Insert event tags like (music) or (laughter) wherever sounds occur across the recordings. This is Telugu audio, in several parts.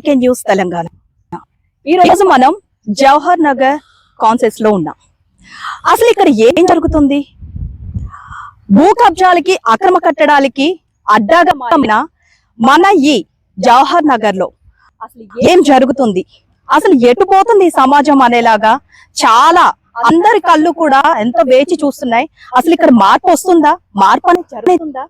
AK news Telangana. ఈ రోజు మనం జవహర్ నగర్ కాన్సెస్లో ఉన్నాం. అసలు ఇక్కడ ఏం జరుగుతుంది? భూ కబ్జాలకి అక్రమ కట్టడాలకి అడ్డాగా మారిన మన ఈ జవహర్ నగర్లో అసలు ఏం జరుగుతుంది? అసలు ఎటు పోతుంది సమాజం అనేలాగా చాలా అందరి కళ్ళు కూడా ఎంతో వేచి చూస్తున్నాయి. అసలు ఇక్కడ మార్పు వస్తుందా? మార్పు అనేది జరుగుతుందా?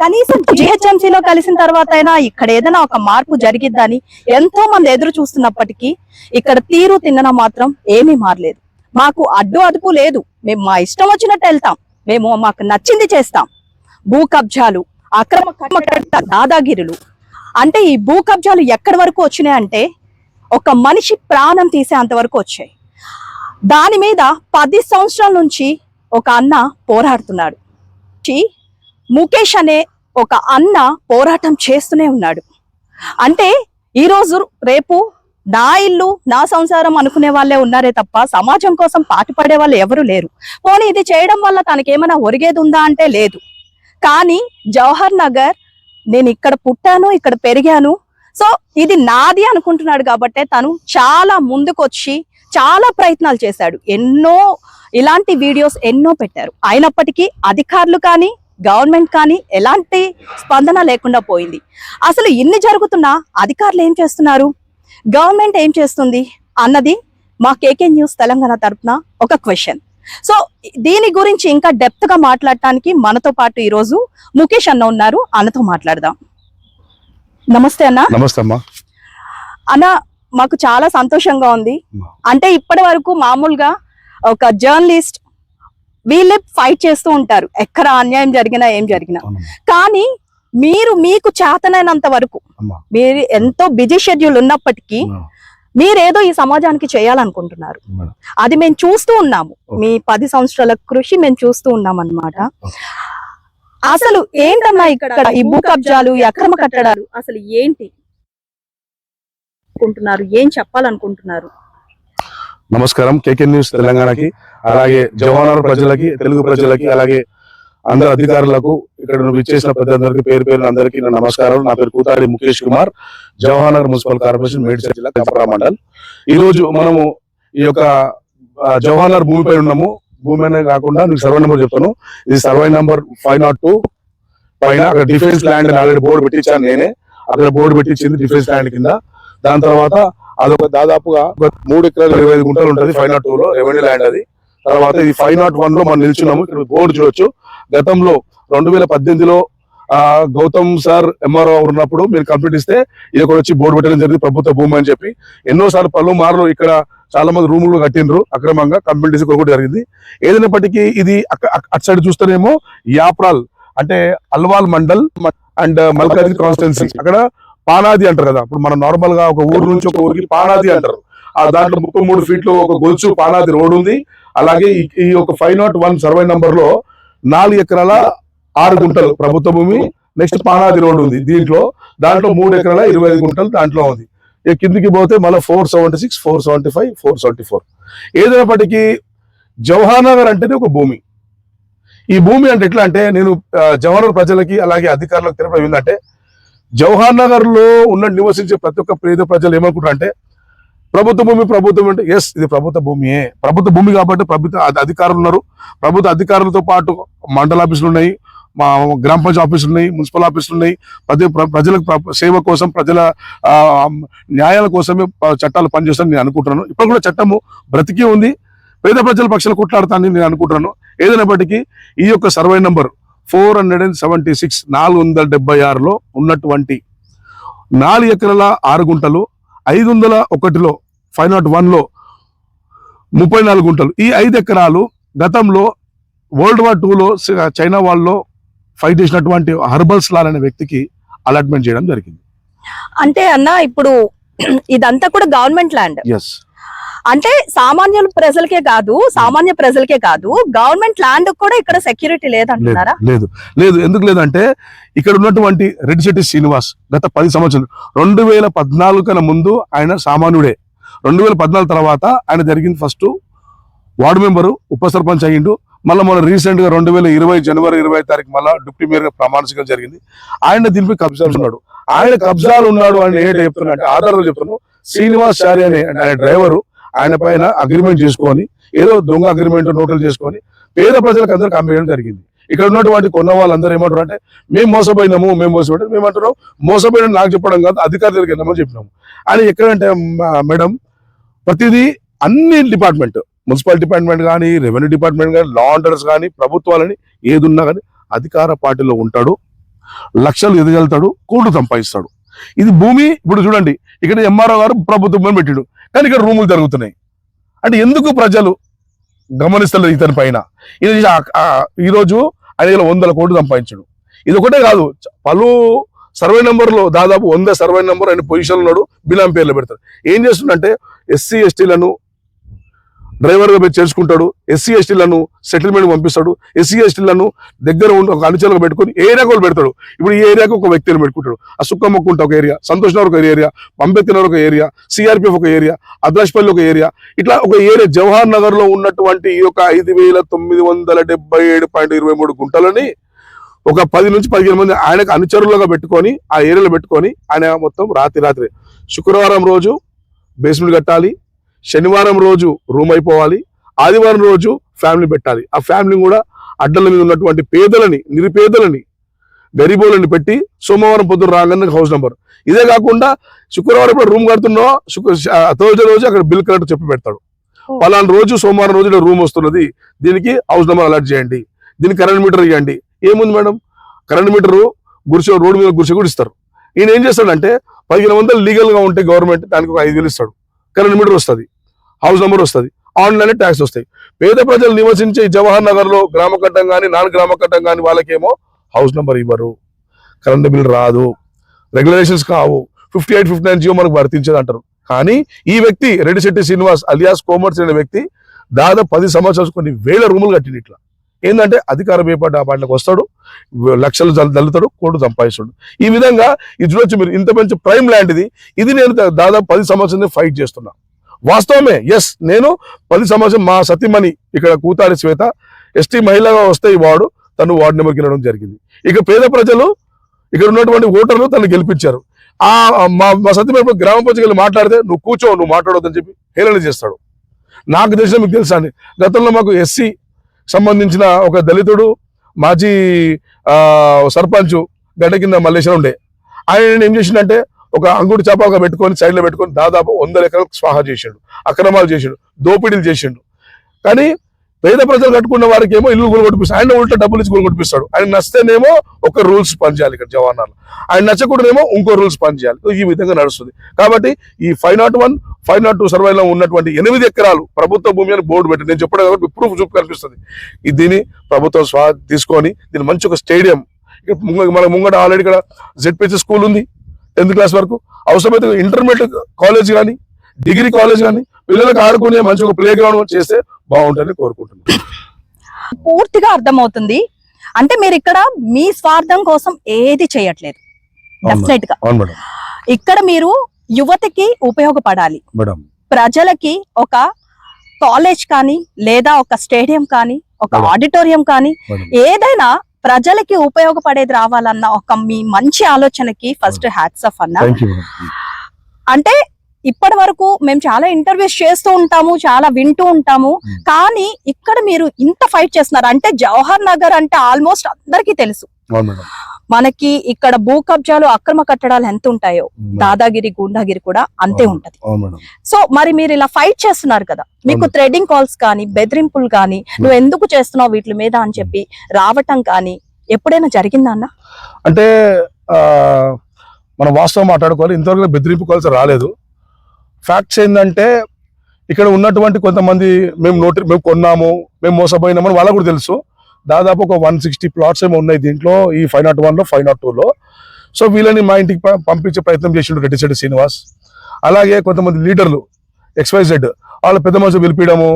కనీసం జిహెచ్ఎంసీలో లో కలిసిన తర్వాత అయినా ఇక్కడ ఏదైనా ఒక మార్పు జరిగిద్దని ఎంతో మంది ఎదురు చూస్తున్నప్పటికీ ఇక్కడ తీరు తిన్నన మాత్రం ఏమీ మారలేదు. మాకు అడ్డు అదుపు లేదు. మేము మా ఇష్టం వచ్చినట్టు వెళ్తాం. మేము మాకు నచ్చింది చేస్తాం. భూ కబ్జాలు అక్రమ దాదాగిరులు. అంటే ఈ భూ కబ్జాలు ఎక్కడి వరకు వచ్చినాయి అంటే ఒక మనిషి ప్రాణం తీసేంత వరకు వచ్చాయి. దాని మీద పది సంవత్సరాల నుంచి ఒక అన్న పోరాడుతున్నాడు. ముఖేష్ అనే ఒక అన్న పోరాటం చేస్తూనే ఉన్నాడు. అంటే ఈరోజు రేపు నా ఇల్లు నా సంసారం అనుకునే వాళ్ళే ఉన్నారే తప్ప సమాజం కోసం పాటుపడే వాళ్ళు ఎవరు లేరు. పోనీ ఇది చేయడం వల్ల తనకేమైనా ఒరిగేది ఉందా అంటే లేదు. కానీ జవహర్ నగర్ నేను ఇక్కడ పుట్టాను ఇక్కడ పెరిగాను. సో ఇది నాది అనుకుంటున్నాడు కాబట్టే తను చాలా ముందుకొచ్చి చాలా ప్రయత్నాలు చేశాడు. ఎన్నో ఇలాంటి వీడియోస్ ఎన్నో పెట్టారు. అయినప్పటికీ అధికారులు కానీ గవర్నమెంట్ కానీ ఎలాంటి స్పందన లేకుండా పోయింది. అసలు ఇన్ని జరుగుతున్నా అధికారులు ఏం చేస్తున్నారు? గవర్నమెంట్ ఏం చేస్తుంది? అన్నది మా కేకే న్యూస్ తెలంగాణ తరపున ఒక క్వశ్చన్. సో దీని గురించి ఇంకా డెప్త్గా మాట్లాడటానికి మనతో పాటు ఈ రోజు ముఖేష్ అన్న ఉన్నారు. అన్నతో మాట్లాడదాం. నమస్తే అన్న. నమస్తే అమ్మా. అన్న మాకు చాలా సంతోషంగా ఉంది. అంటే ఇప్పటి వరకు మామూలుగా ఒక జర్నలిస్ట్ వీళ్ళే ఫైట్ చేస్తూ ఉంటారు. ఎక్కడ అన్యాయం జరిగినా ఏం జరిగినా. కానీ మీరు మీకు చేతనైనంత వరకు. మీరు ఎంతో బిజీ షెడ్యూల్ ఉన్నప్పటికీ మీరేదో ఈ సమాజానికి చేయాలనుకుంటున్నారు. అది మేము చూస్తూ ఉన్నాము. మీ పది సంవత్సరాల కృషి మేము చూస్తూ ఉన్నాం అన్నమాట. అసలు ఏంటన్నా ఇక్కడ? ఈ భూ కబ్జాలు ఈ అక్రమ కట్టడాలు. అసలు ఏంటి? అనుకుంటున్నారు ఏం చెప్పాలనుకుంటున్నారు? నమస్కారం. కేకే న్యూస్ తెలంగాణకి అలాగే జవహర్ ప్రజలకి తెలుగు ప్రజలకి అలాగే అందరు అధికారులకు ఇక్కడ నువ్వు ఇచ్చేసిన ప్రజలందరికీ పేరు పేరు అందరికీ నా నమస్కారం నా పేరు కూతాడి ముఖేష్ కుమార్ జవహర్ మున్సిపల్ కార్పొరేషన్ మేడ్చల్ జిల్లా కపరా మండల్. ఈ రోజు మనము ఈ యొక్క జవహర్ భూమిపై ఉన్నాము. భూమి అనే కాకుండా నీకు సర్వే నెంబర్ చెప్తాను. ఇది survey number five nought two పైన అక్కడ డిఫెన్స్ ల్యాండ్ ఆల్రెడీ బోర్డు పెట్టించాను నేనే. అక్కడ బోర్డు పెట్టించింది డిఫెన్స్ ల్యాండ్ కింద. దాని తర్వాత అదొక దాదాపుగా మూడు ఎకరాలు ఇరవై ఐదు గుంటలు ఉంటుంది ఫైవ్ నాట్ టూ లో. రెవెన్యూ ల్యాండ్ అది. తర్వాత ఇది ఫైవ్ నాట్ వన్లో మనం నిల్చున్నాము ఇక్కడ బోర్డు చూడొచ్చు. గతంలో రెండు వేల పద్దెనిమిదిలో ఆ, గౌతమ్ సార్ ఎంఆర్ఓ ఉన్నప్పుడు మీరు కంప్లీట్ ఇస్తే ఇది ఒకటి వచ్చి బోర్డు పెట్టడం జరిగింది ప్రభుత్వ భూమి అని చెప్పి. ఎన్నో సార్లు పలు మార్లు ఇక్కడ చాలా మంది రూములు కట్టిండ్రు. అక్రమంగా కంప్లీట్ చేసి కొనుగోలు జరిగింది. ఏదైనప్పటికీ ఇది అటు సైడ్ చూస్తేనేమో యాప్రాల్ అంటే అల్వాల్ మండల్ అండ్ మల్కాజ్ కాన్స్టిట్యున్సీ. అక్కడ పానాది అంటారు కదా. ఇప్పుడు మనం నార్మల్గా ఒక ఊరు నుంచి ఒక ఊరికి పానాది అంటారు. ఆ దాంట్లో ముప్పై మూడు ఫీట్లు ఒక గొలుసు పానాది రోడ్ ఉంది. అలాగే ఈ- యొక్క ఒక ఫైవ్ నాట్ వన్ సర్వే నంబర్లో నాలుగు ఎకరాల ఆరు గుంటలు ప్రభుత్వ భూమి నెక్స్ట్ పానాది రోడ్ ఉంది దీంట్లో. దాంట్లో మూడు ఎకరాల ఇరవై ఐదు గుంటలు దాంట్లో ఉంది. ఇక కిందికి పోతే మళ్ళీ four seventy six four seventy five four seventy four ఏదైనప్పటికీ జవహర్నగర్ అంటేనే ఒక భూమి. ఈ భూమి అంటే ఎట్లా అంటే నేను జవహర్ ప్రజలకి అలాగే అధికారులకు తెలపడం ఏంటంటే జవహర్ నగర్లో ఉన్న నివసించే ప్రతి ఒక్క పేద ప్రజలు ఏమనుకుంటారు అంటే ప్రభుత్వ భూమి ప్రభుత్వం అంటే ఎస్ ఇది ప్రభుత్వ భూమియే. ప్రభుత్వ భూమి కాబట్టి ప్రభుత్వ అధికారులు ఉన్నారు. ప్రభుత్వ అధికారులతో పాటు మండల ఆఫీసులు ఉన్నాయి మా గ్రామ పంచాయతీ ఆఫీసులు ఉన్నాయి మున్సిపల్ ఆఫీసులు ఉన్నాయి. ప్రతి ప్రజలకు సేవ కోసం ప్రజల న్యాయాల కోసమే చట్టాలు పనిచేస్తాను నేను అనుకుంటున్నాను. ఇప్పుడు కూడా చట్టము బ్రతికి ఉంది. పేద ప్రజల పక్షాలు కొట్లాడతానని నేను అనుకుంటున్నాను. ఏదైనప్పటికీ ఈ యొక్క survey number four hundred and seventy six నాలుగు వందల డెబ్బై ఆరులో ఉన్నటువంటి నాలుగు ఎకరాల ఆరు గుంటలు ఐదు వందల ఒకటిలో ఫైవ్ నాట్ వన్లో ముప్పై నాలుగు గుంటలు. ఈ ఐదు ఎకరాలు గతంలో వరల్డ్ వార్ టూలో చైనా వాళ్ళలో ఫైట్ చేసినటువంటి హర్బల్స్ లాల్ అనే వ్యక్తికి అలాట్మెంట్ చేయడం జరిగింది. అంటే అన్న ఇప్పుడు (clears throat) ఇదంతా కూడా గవర్నమెంట్ ల్యాండ్ ఎస్ అంటే సామాన్యుల ప్రజలకే కాదు సామాన్య ప్రజలకే కాదు గవర్నమెంట్ ల్యాండ్ కూడా ఇక్కడ సెక్యూరిటీ లేదు లేదంటున్నారా? లేదు లేదు ఎందుకు లేదంటే ఇక్కడ ఉన్నటువంటి రెడ్డిశెట్టి శ్రీనివాస్ గత పది సంవత్సరాలు రెండు వేల పద్నాలుగు కన్నా ముందు ఆయన సామాన్యుడే. రెండు వేల పద్నాలుగు తర్వాత ఆయన జరిగింది ఫస్ట్ వార్డు మెంబరు ఉప సర్పంచ్ అయ్యిండు. మళ్ళీ మన రీసెంట్గా రెండు వేల ఇరవై జనవరి ఇరవై తారీఖు మళ్ళీ డిప్యూటీ మేయర్గా జరిగింది. ఆయన దీనిపై కబ్జాలు ఉన్నాడు. ఆయన కబ్జాలు ఉన్నాడు అని ఏంటి చెప్తున్నా అంటే ఆధారాలు చెప్తున్నాను శ్రీనివాస్ చారి అనే ఆయన డ్రైవరు ఆయన పైన అగ్రిమెంట్ చేసుకొని ఏదో దొంగ అగ్రిమెంట్ నోట్లు చేసుకొని పేద ప్రజలకు అందరికి అమ్మేయడం జరిగింది. ఇక్కడ ఉన్నటువంటి కొన్న వాళ్ళందరూ ఏమంటారు అంటే మేము మోసపోయినాము మేము మోసపోయినాము. మేము అంటున్నాం మోసపోయిన నాకు చెప్పడం కాదు అధికారి దగ్గరికి వెళ్ళామని చెప్పినాము. అని ఎక్కడంటే మేడం ప్రతిదీ అన్ని డిపార్ట్మెంట్ మున్సిపల్ డిపార్ట్మెంట్ కానీ రెవెన్యూ డిపార్ట్మెంట్ కానీ లా ఆర్డర్స్ కానీ ప్రభుత్వాలని ఏది ఉన్నా కానీ అధికార పార్టీలో ఉంటాడు లక్షలు ఎదగలుగుతాడు కోట్లు సంపాదిస్తాడు. ఇది భూమి ఇప్పుడు చూడండి ఇక్కడ ఎంఆర్ఓ గారు ప్రభుత్వం పెట్టాడు పెట్టిడు. కానీ ఇక్కడ రూములు జరుగుతున్నాయి. అంటే ఎందుకు ప్రజలు గమనిస్తలేదు ఇతని పైన? ఇది ఈరోజు ఆయన వందల కోట్లు సంపాదించడు. ఇది ఒకటే కాదు పలు సర్వే నెంబర్లో దాదాపు వంద సర్వే నెంబర్ ఆయన పొజిషన్ ఉన్నాడు బిలాం పేర్లు పెడతారు ఏం చేస్తుండంటే ఎస్సీ ఎస్టీలను డ్రైవర్గా పెట్టి చేర్చుకుంటాడు ఎస్సీ ఎస్టీలను సెటిల్మెంట్ పంపిస్తాడు ఎస్సీ ఎస్టీలను దగ్గర ఉండి ఒక అనుచరులకు పెట్టుకొని ఏరియాకు వాళ్ళు పెడతాడు? ఇప్పుడు ఈ ఏరియాకు ఒక వ్యక్తిని పెట్టుకుంటాడు. ఆ సుక్కమ్మకుంట ఒక ఏరియా సంతోష్ ఒక ఏరియా పంపెత్తి ఒక ఏరియా సిఆర్పిఎఫ్ ఒక ఏరియా అద్రాష్పల్లి ఒక ఏరియా. ఇట్లా ఒక ఏరియా జవహర్ నగర్లో ఉన్నటువంటి ఈ యొక్క ఐదు వేల తొమ్మిది వందల డెబ్బై ఏడు పాయింట్ ఇరవై మూడు గుంటలని ఒక పది నుంచి పదిహేను మంది ఆయనకు అనుచరులుగా పెట్టుకొని ఆ ఏరియాలో పెట్టుకొని ఆయన మొత్తం రాత్రి రాత్రి. శుక్రవారం రోజు బేస్మెంట్ కట్టాలి. శనివారం రోజు రూమ్ అయిపోవాలి. ఆదివారం రోజు ఫ్యామిలీ పెట్టాలి. ఆ ఫ్యామిలీ కూడా అడ్డల మీద ఉన్నటువంటి పేదలని నిరుపేదలని గరీబోలని పెట్టి సోమవారం పొద్దున రాగానే హౌస్ నెంబర్ ఇదే కాకుండా శుక్రవారం ఇప్పుడు రూమ్ కడుతున్నా శుక్ర థర్స్డే రోజు అక్కడ బిల్ కరెక్ట్ చెప్పి పెడతాడు. పలానా రోజు సోమవారం రోజు రూమ్ వస్తున్నది. దీనికి హౌస్ నెంబర్ అలర్ట్ చేయండి. దీనికి కరెంట్ మీటర్ ఇవ్వండి. ఏముంది మేడం? కరెంట్ మీటర్ గురిసె రోడ్డు మీద గురిసె కూడా ఇస్తారు. ఈయన ఏం చేస్తాడంటే పదిహేను వందలు లీగల్గా ఉంటే గవర్నమెంట్ దానికి ఒక ఐదు వేలు ఇస్తాడు. కరెంట్ మీటర్ వస్తుంది. హౌస్ నెంబర్ వస్తుంది. ఆన్లైన్ ట్యాక్స్ వస్తాయి. పేద ప్రజలు నివసించే జవహర్ నగర్లో గ్రామ కట్టం కానీ నాన్ గ్రామ కట్టం కానీ వాళ్ళకేమో హౌస్ నెంబర్ ఇవ్వరు. కరెంటు బిల్ రాదు. రెగ్యులేషన్స్ కావు. Fifty eight fifty nine GO మనకు వర్తించదు అంటారు. కానీ ఈ వ్యక్తి రెడ్డిశెట్టి శ్రీనివాస్ అలియాస్ కోమర్స్ అనే వ్యక్తి దాదాపు పది సంవత్సరాలు కొన్ని వేల రూములు కట్టింది ఇట్లా. ఏంటంటే అధికార వేపాటి వాటికి వస్తాడు లక్షలు దల్లుతాడు కోటు సంపాదిస్తాడు. ఈ విధంగా ఇది చూడొచ్చు మీరు ఇంత మంచి ప్రైమ్ ల్యాండ్ ఇది ఇది నేను దాదాపు పది సంవత్సరం ఫైట్ చేస్తున్నాను వాస్తవమే ఎస్ నేను పది సంవత్సరం మా సతీమణి ఇక్కడ కూతాడి శ్వేత ఎస్టీ మహిళగా వస్తే ఈ వార్డు తను వార్డు నెంబర్కి వెళ్ళడం జరిగింది. ఇక పేద ప్రజలు ఇక్కడ ఉన్నటువంటి ఓటర్లు తను గెలిపించారు. ఆ మా మా సతీమణి గ్రామ పంచాయతీకి మాట్లాడితే నువ్వు కూర్చో నువ్వు మాట్లాడొద్దని చెప్పి హేళన చేస్తాడు. నాకు తెలిసిన మీకు తెలుసా అండి గతంలో మాకు ఎస్సీ సంబంధించిన ఒక దళితుడు మాజీ సర్పంచ్ గడ్డ కింద మల్లేశ్వరం ఉండే. ఆయన ఏం చేసిండంటే ఒక అంగుడి ఒక పెట్టుకొని సైడ్లో పెట్టుకొని దాదాపు వందల ఎకరాలకు స్వాహా చేసిండు అక్రమాలు చేసిండు దోపిడీలు చేసిండు. కానీ పేద ప్రజలు కట్టుకున్న వారికి ఏమో ఇల్లు కొనిపిస్తాడు ఆయన ఉల్టా డబ్బులు ఇచ్చి కొనిపిస్తాడు ఆయన నచ్చితేనేమో ఒక రూల్స్ పనిచేయాలి ఇక్కడ జవానాలు ఆయన నచ్చకూడదేమో ఇంకో రూల్స్ పనిచేయాలి ఈ విధంగా నడుస్తుంది. కాబట్టి ఈ five nought one five nought two సర్వేలో ఉన్నటువంటి ఎనిమిది ఎకరాలు ప్రభుత్వ భూమి అని బోర్డు పెట్టి నేను చెప్పడం కాబట్టి ప్రూఫ్ చూపు కనిపిస్తుంది దీన్ని ప్రభుత్వం స్వా తీసుకొని దీన్ని మంచి ఒక స్టేడియం. మన ముంగట ఆల్రెడీ ఇక్కడ జెడ్పీసీ స్కూల్ ఉంది. టెన్త్ క్లాస్ వరకు. అవసరమైతే ఇంటర్మీడియట్ కాలేజ్ కానీ డిగ్రీ కాలేజ్ కానీ పిల్లలకు ఆడుకునే మంచి ఒక ప్లే గ్రౌండ్ చేస్తే బాగుంటుందని కోరుకుంటున్నాను. పూర్తిగా అర్థమవుతుంది. అంటే మీరు ఇక్కడ మీ స్వార్థం కోసం ఏది చేయట్లేదు. డెఫినెట్గా. ఇక్కడ మీరు యువతకి ఉపయోగపడాలి. ప్రజలకి ఒక కాలేజ్ కానీ లేదా ఒక స్టేడియం కానీ ఒక. ఆడిటోరియం కానీ ఏదైనా ప్రజలకి ఉపయోగపడేది రావాలన్న ఒక మీ మంచి ఆలోచనకి ఫస్ట్ హ్యాట్స్ ఆఫ్ అన్న. అంటే ఇప్పటి వరకు మేము చాలా ఇంటర్వ్యూస్ చేస్తూ ఉంటాము చాలా వింటూ ఉంటాము. Hmm. కానీ ఇక్కడ మీరు ఇంత ఫైట్ చేస్తున్నారు. అంటే జవహర్ నగర్ అంటే ఆల్మోస్ట్ అందరికీ తెలుసు. మనకి ఇక్కడ భూ కబ్జాలు అక్రమ కట్టడాలు ఎంత ఉంటాయో. దాదాగిరి గుండాగిరి కూడా అంతే. ఉంటది. సో మరి మీరు ఇలా ఫైట్ చేస్తున్నారు కదా? మీకు. థ్రెడింగ్ కాల్స్ కానీ బెదిరింపులు కానీ నువ్వు ఎందుకు చేస్తున్నావు వీటి మీద అని చెప్పి రావటం కానీ ఎప్పుడైనా జరిగిందా అన్న? అంటే మనం వాస్తవం మాట్లాడుకోవాలి. ఇంతవరకు బెదిరింపు కాల్స్ రాలేదు. ఫ్యాక్ట్స్ ఏంటంటే ఇక్కడ ఉన్నటువంటి కొంతమంది మేము నోటి మేము కొన్నాము మేము మోసపోయినామని వాళ్ళకు కూడా తెలుసు. దాదాపు ఒక వన్ సిక్స్టీ ప్లాట్స్ ఏమో ఉన్నాయి దీంట్లో ఈ ఫైవ్ నాట్ వన్లో ఫైవ్ నాట్ టూలో. సో వీళ్ళని మా ఇంటికి పంపించే ప్రయత్నం చేసిండు రెడ్డిశెట్టి శ్రీనివాస్. అలాగే కొంతమంది లీడర్లు ఎక్స్వైజెడ్ వాళ్ళ పెద్ద మనుషులు పిలిపించడము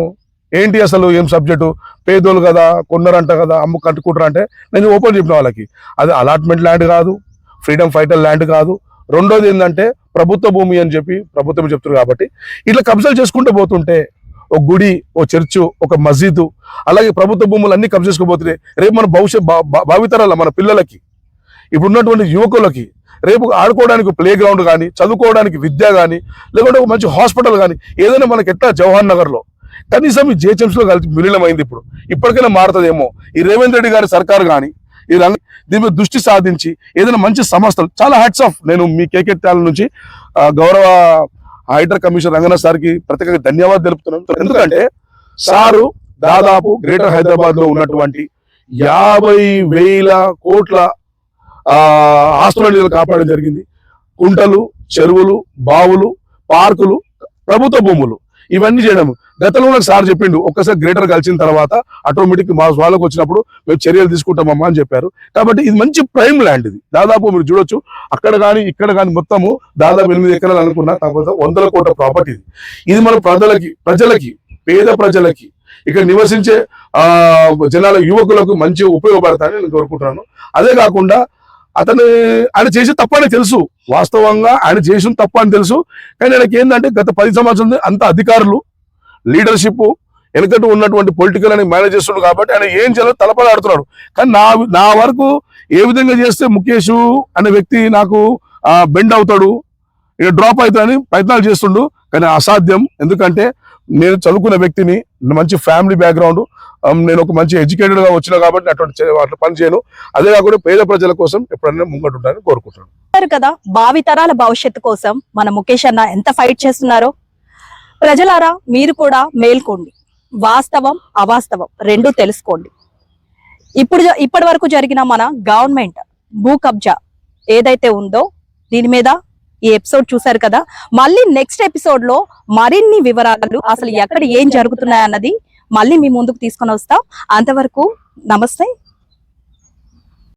ఏంటి అసలు ఏం సబ్జెక్టు? పేదోళ్ళు కదా కొన్నారంట కదా అమ్ము కట్టుకుంటారు అంటే నేను ఓపెన్ చెప్పిన వాళ్ళకి. అది అలాట్మెంట్ ల్యాండ్ కాదు ఫ్రీడమ్ ఫైటర్ ల్యాండ్ కాదు. రెండోది ఏంటంటే ప్రభుత్వ భూమి అని చెప్పి ప్రభుత్వం చెప్తున్నారు కాబట్టి ఇట్లా కబ్జాలు చేసుకుంటూ పోతుంటే ఒక గుడి ఓ చర్చు ఒక మసీదు అలాగే ప్రభుత్వ భూములు అన్ని కబ్జా చేసుకోబోతున్నాయి రేపు మన భవిష్యత్ భావితరాల మన పిల్లలకి ఇప్పుడు ఉన్నటువంటి యువకులకి రేపు ఆడుకోవడానికి ప్లే గ్రౌండ్ కానీ చదువుకోవడానికి విద్య కానీ లేకుంటే ఒక మంచి హాస్పిటల్ కానీ ఏదైనా మనకి ఎట్లా జవహర్ నగర్లో? కనీసం ఈ JHMC కలిసి విలీనమైంది ఇప్పుడు. ఇప్పటికైనా మారుతుందేమో. ఈ రేవంత్ రెడ్డి గారి సర్కార్ కానీ ఈ దీని మీద దృష్టి సాధించి ఏదైనా మంచి సంస్థలు చాలా హ్యాట్స్ ఆఫ్ నేను మీ కేకెట్టాల నుంచి గౌరవ హైడ్రా కమిషనర్ రంగనాథ్ సార్కి ప్రత్యేకంగా ధన్యవాదాలు తెలుపుతున్నాను ఎందుకంటే సారు దాదాపు గ్రేటర్ హైదరాబాద్లో ఉన్నటువంటి యాభై వేల కోట్ల ఆస్తుల కాపాడడం జరిగింది. కుంటలు చెరువులు బావులు పార్కులు ప్రభుత్వ భూములు. ఇవన్నీ చేయడం గతంలో నాకు సార్ చెప్పిండు ఒక్కసారి గ్రేటర్ కలిసిన తర్వాత ఆటోమేటిక్ మా వాళ్ళకి వచ్చినప్పుడు మేము చర్యలు తీసుకుంటామమ్మా అని చెప్పారు. కాబట్టి ఇది మంచి ప్రైమ్ ల్యాండ్ ఇది. దాదాపు మీరు చూడొచ్చు అక్కడ కానీ ఇక్కడ కానీ మొత్తము దాదాపు ఎనిమిది ఎకరాలు అనుకున్న కాకపోతే వందల కోట్ల ప్రాపర్టీ ఇది. ఇది మన ప్రజలకి ప్రజలకి పేద ప్రజలకి ఇక్కడ నివసించే ఆ జనాల యువకులకు మంచి ఉపయోగపడతాయని నేను కోరుకుంటున్నాను. అదే కాకుండా అతను ఆయన చేసే తప్పని తెలుసు. వాస్తవంగా ఆయన చేసిన తప్ప అని తెలుసు. కానీ ఆయనకి ఏంటంటే గత పది సంవత్సరం అంత అధికారులు లీడర్షిప్ వెనకటి ఉన్నటువంటి పొలిటికల్ అని మేనేజ్ చేస్తున్నాడు కాబట్టి ఆయన ఏం చేయాలో తలపడాడుతున్నాడు కానీ నా నా వరకు ఏ విధంగా చేస్తే ముఖేష్ అనే వ్యక్తి నాకు బెండ్ అవుతాడు ఇక డ్రాప్ అవుతాడని ప్రయత్నాలు చేస్తుండు. కానీ అసాధ్యం. ఎందుకంటే నేను చదువుకున్న వ్యక్తిని మంచి ఫ్యామిలీ బ్యాక్గ్రౌండ్ um, నేను ఒక మంచి ఎడ్యుకేటెడ్గా వచ్చిన కాబట్టి అటువంటి అట్లా పని చేయను. అదే కాకుండా పేద ప్రజల కోసం ఎప్పుడైనా ముంగటుంటానని కోరుకుంటున్నాను. కదా భావి తరాల భవిష్యత్తు కోసం మన ముఖేష్ అన్న ఎంత ఫైట్ చేస్తున్నారో. ప్రజలారా మీరు కూడా మేల్కోండి. వాస్తవం అవాస్తవం రెండు తెలుసుకోండి. ఇప్పుడు జ- ఇప్పటి వరకు జరిగిన మన గవర్నమెంట్ భూ కబ్జా ఏదైతే ఉందో దీని మీద ఈ ఎపిసోడ్ చూశారు కదా? మళ్ళీ నెక్స్ట్ ఎపిసోడ్లో మరిన్ని వివరాలు అసలు ఎక్కడ ఏం జరుగుతున్నాయన్నది మళ్ళీ మీ ముందుకు తీసుకొని వస్తాం. అంతవరకు నమస్తే.